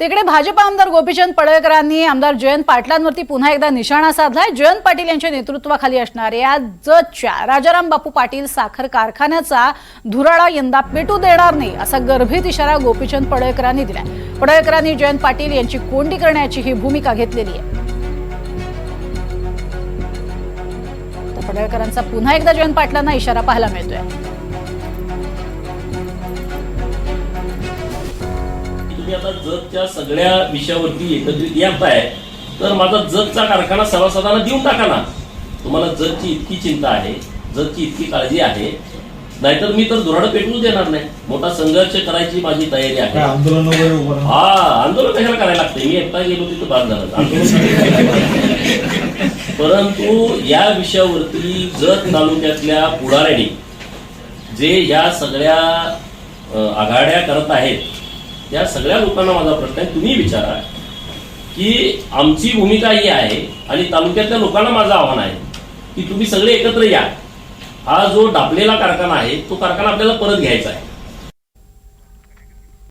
तिकडे भाजप आमदार गोपीचंद पडळकरांनी आमदार जयंत पाटलांवरती पुन्हा एकदा निशाणा साधलाय. जयंत पाटील यांच्या नेतृत्वाखाली असणाऱ्या जतच्या. राजाराम बापू पाटील साखर कारखान्याचा धुराळा यंदा पेटू देणार नाही असा गर्भित इशारा गोपीचंद पडळकरांनी दिलाय. पडळकरांनी जयंत पाटील यांची कोंडी करण्याची ही भूमिका घेतलेली आहे. पडळकरांचा पुन्हा एकदा जयंत पाटलांना इशारा पाहायला मिळतोय. तुम्ही आता जगच्या सगळ्या विषयावरती एकत्रित येताय तर माझा जगचा कारखाना सभासदांना देऊन टाका ना. तुम्हाला जगची इतकी चिंता आहे जगची इतकी काळजी आहे. नाहीतर मी तर धुराड पेटवू देणार नाही. मोठा संघर्ष करायची माझी तयारी आहे. आंदोलन? हा आंदोलन कशाला करायला लागतंय? मी एकटा गेलो तिथं बाद झालं परंतु या विषयावरती जत तालुक्यातल्या पुढाऱ्यांनी जे या सगळ्या आघाड्या करत आहेत त्या सगळ्या लोकांना माझा प्रश्न आहे तुम्ही विचारा की आमची भूमिका ही आहे आणि तालुक्यातल्या लोकांना माझं आव्हान आहे की तुम्ही सगळे एकत्र या. हा जो डापलेला कारखाना आहे तो कारखाना आपल्याला परत घ्यायचा आहे.